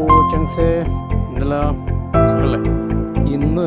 Hello ചങ്സേ ഇന്നല്ല ഇന്ന്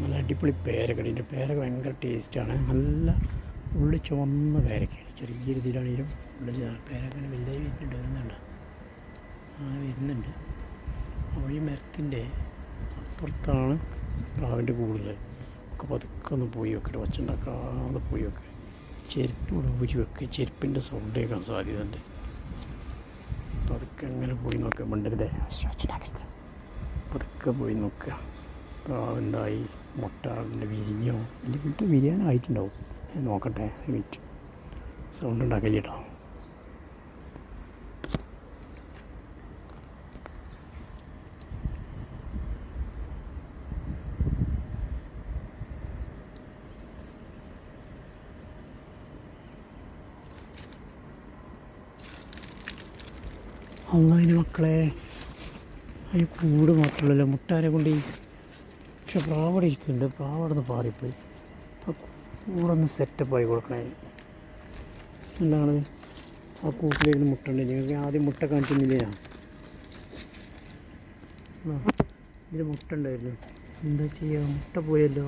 നല്ല അടിപൊളി പേരക്ക ഇതിന്റെ പേരക്ക ഭയങ്കര ടേസ്റ്റാണ്. നല്ല ഉള്ളി ചുവന്ന പേരക്കയാണ് ചെറിയ രീതിയിലാണെങ്കിലും ഉള്ളി പേരക്കന് വലുതായി വരുന്നുണ്ട് വരുന്നുണ്ട്. അങ്ങനെ വരുന്നുണ്ട്. അപ്പോൾ ഈ മരത്തിന്റെ അപ്പുറത്താണ് പ്രാവിന്റെ കൂടുതൽ. ഒക്കെ പതുക്കെ ഒന്ന് പോയി വെക്കട്ടെ ഒച്ചുണ്ടാക്കാതെ പോയി വെക്കുക ചെരുപ്പ് ഊരി വെക്കുക ചെരുപ്പിന്റെ സൗണ്ട് കേൾക്കാൻ സാധ്യതയുണ്ട്. പതുക്കെ അങ്ങനെ പോയി നോക്കുക മണ്ടരുതേ. പതുക്കെ പോയി നോക്കുക. പ്രാവുണ്ടായി മുട്ട ഉണ്ട് വിരിഞ്ഞോ? ഇല്ല മുട്ട വിരിയാനായിട്ടുണ്ടാവും. നോക്കട്ടെ മിനിറ്റ്. സൗണ്ട് ഉണ്ടാക്കില്ല കേട്ടോ അള്ളതിന് മക്കളെ. അതിന് കൂട് മാത്രമല്ലല്ലോ മുട്ടാരെ കൊണ്ട് പക്ഷെ പ്രാവടെ ഇരിക്കുന്നുണ്ട്. പ്രാവടെ നിന്ന് പാറിപ്പോയി. ആ കൂടൊന്ന് സെറ്റപ്പായി കൊടുക്കണേ. എന്താണ്? ആ കൂട്ടിലിരുന്ന് മുട്ടുണ്ട്? ഞങ്ങൾക്ക് ആദ്യം മുട്ട കാണിച്ചിരുന്നില്ല? ഇതിൽ മുട്ട ഉണ്ടായിരുന്നു. എന്താ ചെയ്യുക മുട്ട പോയല്ലോ.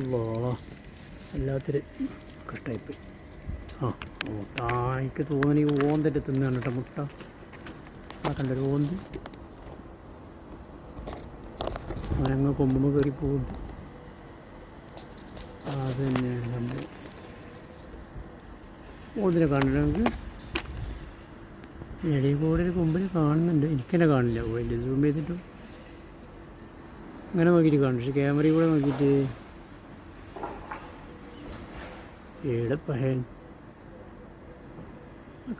അല്ലോ വല്ലാത്തൊരു കട്ടായിപ്പോയി. ആ മുട്ട. എനിക്ക് തോന്നി ഈ ഓന്തിട്ട് തിന്നാണ് കേട്ടോ മുട്ട. ആ കണ്ടൊരു ഓന്ത്? അവനങ്ങ് കൊമ്പുമ്പോൾ കയറി പോകുന്നുണ്ട് അത് തന്നെയാണ് സംഭവം കാണില്ല നമുക്ക് ഇടയിൽ കൂടെ കൊമ്പിൽ കാണുന്നുണ്ട്. എനിക്കെന്നെ കാണില്ല. വലിയ സൂം ചെയ്തിട്ടും അങ്ങനെ നോക്കിയിട്ട് കാണും. പക്ഷെ ക്യാമറയിൽ കൂടെ നോക്കിയിട്ട് ഏടെ പഹൻ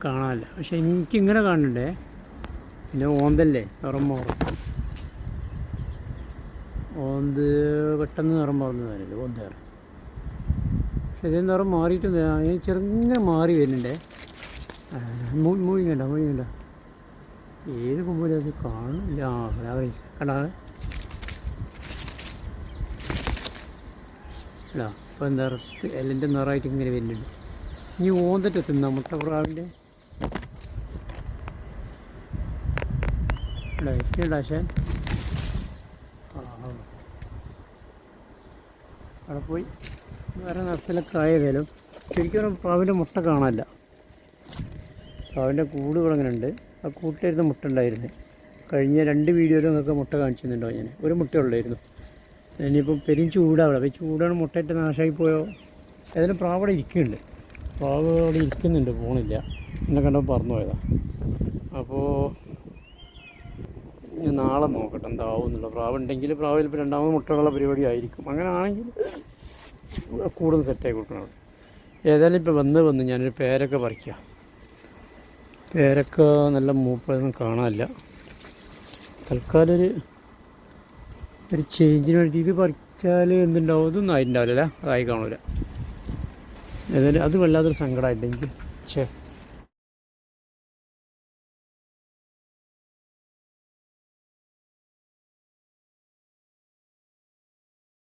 കാണാനില്ല. പക്ഷെ എനിക്കിങ്ങനെ കാണണ്ടേ പിന്നെ ഓന്തല്ലേ? നിറം മാറും ഓന്ത് പെട്ടെന്ന് നിറം മാറുന്നതാണ് ഓന്ത് നിറം. പക്ഷെ ഇതേ നിറം മാറിയിട്ടുണ്ട് ഞാൻ ചെറുങ്ങനെ മാറി വരുന്നുണ്ടേ. മൂഴിങ്ങണ്ട മൂഴിങ്ങണ്ട ഏത് കൊമ്പിലും അത് കാണില്ല ആ രാവിലെ കണ്ടാ അല്ല ഇപ്പം നിറത്ത് എല്ലിന്റെ നിറമായിട്ട് ഇങ്ങനെ വരുന്നുണ്ട്. ഇനി ഓന്തിട്ട് തിന്നാം മുട്ടപ്രാവിന്റെ ഡാഷൻ അവിടെ പോയി. വേറെ നിറത്തിലൊക്കെ ആയതേലും ശരിക്കും പറഞ്ഞാൽ പ്രാവിന്റെ മുട്ട കാണാനില്ല. പ്രാവിന്റെ കൂട് അങ്ങനെ ഉണ്ട്. ആ കൂട്ടിലിരുന്ന് മുട്ട ഉണ്ടായിരുന്നു. കഴിഞ്ഞ രണ്ട് വീഡിയോയിലും നിങ്ങൾക്ക് മുട്ട കാണിച്ചിരുന്നുണ്ടോ ഞാൻ? ഒരു മുട്ട ഉള്ളായിരുന്നു. ഇനിയിപ്പോൾ പെരും ചൂടാവിടെ അപ്പോൾ ചൂടാണ് മുട്ടയിട്ട് നാശമായി പോയോ? ഏതായാലും പ്രാവ് അവിടെ ഇരിക്കുന്നുണ്ട്. പ്രാവ് അവിടെ ഇരിക്കുന്നുണ്ട് പോണില്ല. എന്നെ കണ്ടപ്പോൾ പറഞ്ഞു പോയതാണ് അപ്പോൾ ഞാൻ നാളെ നോക്കട്ടെ എന്താവും എന്നുള്ള പ്രാവ് ഉണ്ടെങ്കിൽ പ്രാവിൽ ഇപ്പോൾ രണ്ടാമത് മുട്ടകളുള്ള പരിപാടി ആയിരിക്കും. അങ്ങനെ ആണെങ്കിൽ കൂടുതൽ സെറ്റായി കൊടുക്കണം ഏതായാലും ഇപ്പോൾ വന്ന് വന്ന് ഞാനൊരു പേരൊക്കെ പറിക്കുക പേരക്ക നല്ല മൂപ്പൊന്നും കാണാനില്ല. തൽക്കാലം ഒരു ഒരു ചേഞ്ചിന് വേണ്ടി ഇത് പറിച്ചാൽ എന്തുണ്ടാവും? ഇതൊന്നും ആയിട്ടുണ്ടാവില്ല അതായി കാണില്ല ഏതായാലും അത് വല്ലാത്തൊരു സങ്കടമായിട്ട് എനിക്ക് ഛേ.